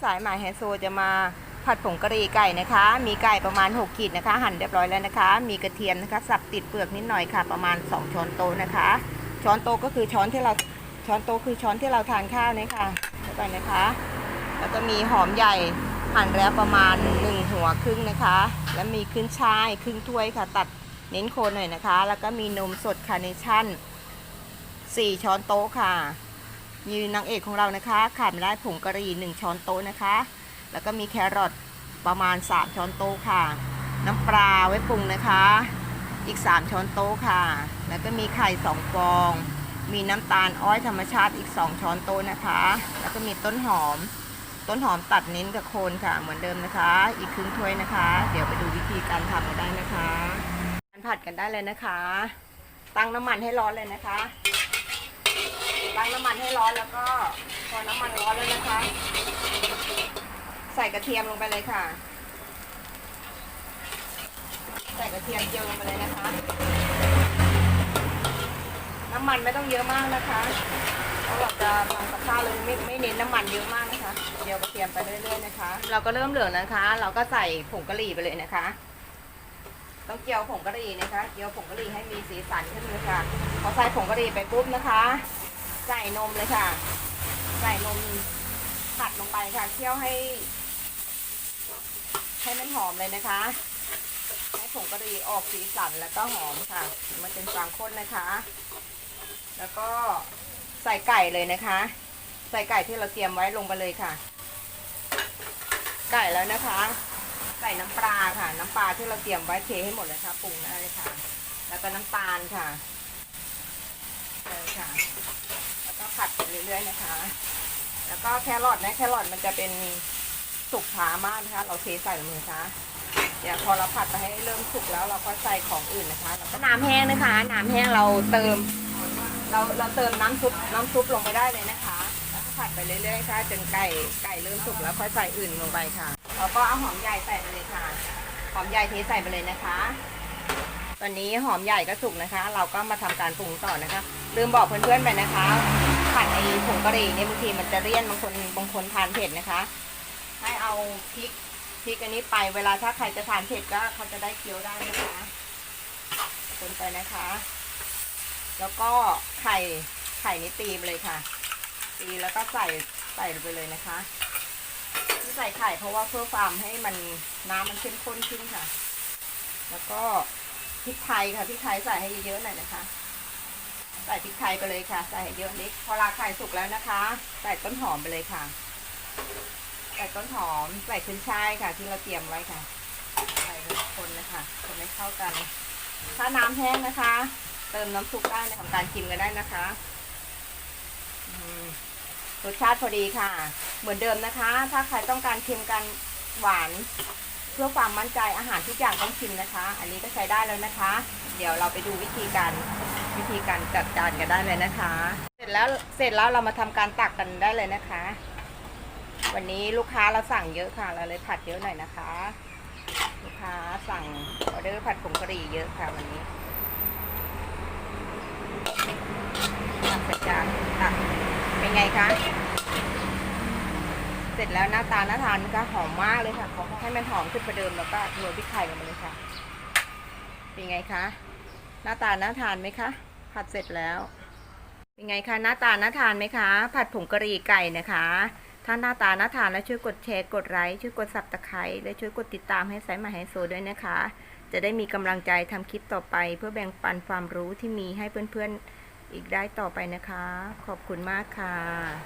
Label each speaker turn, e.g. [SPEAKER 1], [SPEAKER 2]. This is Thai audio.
[SPEAKER 1] สายหมายไฮโซจะมาผัดผงกะหรี่ไก่นะคะ มีไก่ประมาณ 6 ขีดนะคะ หั่นเรียบร้อยแล้วนะคะ มีกระเทียมนะคะ สับติดเปลือกนิดหน่อยค่ะ ประมาณ 2 ช้อนโต๊ะนะคะ ช้อนโต๊ะก็คือช้อนที่เราช้อนโต๊ะคือช้อนที่เราทานข้าวนี่ยค่ะเข้าไปนะคะ แล้วก็มีหอมใหญ่หั่นแล้วประมาณ 1 หัวครึ่งนะคะ แล้วมีขึ้นช่ายครึ่งถ้วยค่ะ ตัดเน้นโคนหน่อยนะคะ แล้วก็มีนมสดคาร์เนชั่น4ช้อนโต๊ะค่ะ มีนางเอกของเรานะคะ ขาดไม่ได้ผงกะหรี่1ช้อนโต๊ะนะคะ แล้วก็มีแครอทประมาณ 3 ช้อนโต๊ะค่ะ น้ำปลาไว้ปรุงนะคะ อีก 3 ช้อนโต๊ะค่ะ แล้วก็มีไข่2ฟอง มีน้ำตาลอ้อยธรรมชาติอีก 2 ช้อนโต๊ะนะคะ แล้วก็มีต้นหอม ต้นหอมตัดเน้นกับโคนค่ะ เหมือนเดิมนะคะ อีกครึ่งถ้วยนะคะ เดี๋ยวไปดูวิธีการทำกันได้นะคะการผัดกันได้เลยนะคะ ตั้งน้ำมันให้ร้อนเลยนะคะ ร้อนแล้วก็พอน้ำมันร้อนแล้วนะคะ ใส่กระเทียมลงไปเลยค่ะ ใส่กระเทียมเจียวลงไปเลยนะคะ น้ำมันไม่ต้องเยอะมากนะคะเพราะเราจะทำกับข้าวเลยไม่ไม่เน้นน้ำมันเยอะมากนะคะเจียวกระเทียมไปเรื่อยๆนะคะ เราก็เริ่มเหลืองนะคะ เราก็ใส่ผงกะหรี่ไปเลยนะคะ ต้องเจียวผงกะหรี่นะคะ เจียวผงกะหรี่ให้มีสีสันขึ้นเลยค่ะพอใส่ผงกะหรี่ไปปุ๊บนะคะ ใส่นมเลยค่ะ ใส่นมผัดลงไปค่ะ เคี่ยวให้ ให้มันหอมเลยนะคะ ให้ผงกะหรี่ออกสีสันแล้วก็หอมค่ะ มันเป็นฟางข้นนะคะ แล้วก็ใส่ไก่เลยนะคะ ใส่ไก่ที่เราเตรียมไว้ลงไปเลยค่ะ ไก่แล้วนะคะ ใส่น้ำปลาค่ะ น้ำปลาที่เราเตรียมไว้เทให้หมดเลยค่ะปรุงได้เลยค่ะ แล้วก็น้ำตาลค่ะเลยค่ะ ผัดไปเรื่อยๆนะคะ แล้วก็แครอทนะแครอทมันจะเป็นสุกช้ามากนะคะ เราเทใส่ลงมือคะเดี๋ยวพอเราผัดไปให้เริ่มสุกแล้วเราก็ใส่ของอื่นนะคะแล้วก็น้ำแห้งนะคะ น้ำแห้งเราเติม เราเราเติมน้ำซุปน้ำซุปลงไปได้เลยนะคะแล้วก็ผัดไปเรื่อยๆค่ะจนไก่ไก่เริ่มสุกแล้วค่อยใส่อื่นลงไปค่ะแล้วก็เอาหอมใหญ่ใส่ไปเลยค่ะ หอมใหญ่เทใส่ไปเลยนะคะ ตอนนี้หอมใหญ่ก็สุกนะคะ เราก็มาทำการปรุงต่อนะคะ ลืมบอกเพื่อนๆไปนะคะ ผัดไอ้ผงกะหรี่เนี่ยบางทีมันจะเลี่ยนบางคนบางคนทานเผ็ดนะคะ ให้เอาพริกพริกอันนี้ไปเวลาถ้าใครจะทานเผ็ดก็เขาจะได้เคี้ยวได้นะคะคนไปนะคะ แล้วก็ไข่ไข่นี่ตีไปเลยค่ะ ตีแล้วก็ใส่ใส่ไปเลยนะคะที่ใส่ไข่เพราะว่าเพื่อความให้มันน้ำมันเข้มข้นขึ้นค่ะ แล้วก็พริกไทยค่ะพริกไทยใส่ให้เยอะๆหน่อยนะคะ ใส่พริกไทยไปเลยค่ะ ใส่ให้เยอะนิดพอลาไข่สุกแล้วนะคะ ใส่ต้นหอมไปเลยค่ะ ใส่ต้นหอมใส่ขึ้นช่ายค่ะ ที่เราเตรียมไว้ค่ะ ใส่คนนะคะคนให้เข้ากัน ถ้าน้ำแห้งนะคะ เติมน้ำซุปได้ในของการชิมกันได้นะคะรสชาติพอดีค่ะ เหมือนเดิมนะคะ ถ้าใครต้องการเค็มกันหวาน เพื่อความมั่นใจอาหารทุกอย่างต้องชิมนะคะ อันนี้ก็ใช้ได้แล้วนะคะ เดี๋ยวเราไปดูวิธีการ วิธีการจัดจานกันได้เลยนะคะ เสร็จแล้วเสร็จแล้วเรามาทำการตักกันได้เลยนะคะ วันนี้ลูกค้าเราสั่งเยอะค่ะเราเลยผัดเยอะหน่อยนะคะ ลูกค้าสั่งออเดอร์ผัดผงกะหรี่เยอะค่ะวันนี้ตักใส่จานตักเป็นไงคะเสร็จแล้วหน้าตาหน่าทานนะคะหอมมากเลยค่ะขอให้มันหอมขึ้นประเดิมแล้วก็โรยพริกไทยลงมาเลยค่ะ เป็นไงคะ หน้าตาน่าทานไหมคะ ผัดเสร็จแล้วเป็นไงคะหน้าตาน่าทานไหมคะ ผัดผงกะหรี่ไก่นะคะ ถ้าหน้าตาน่าทานแล้วช่วยกดแชร์กดไลค์ช่วยกดสับตะไคร้และช่วยกดติดตามให้สายมาไฮโซด้วยนะคะ จะได้มีกำลังใจทำคลิปต่อไป เพื่อแบ่งปันความรู้ที่มีให้เพื่อนๆอีกได้ต่อไปนะคะ ขอบคุณมากค่ะ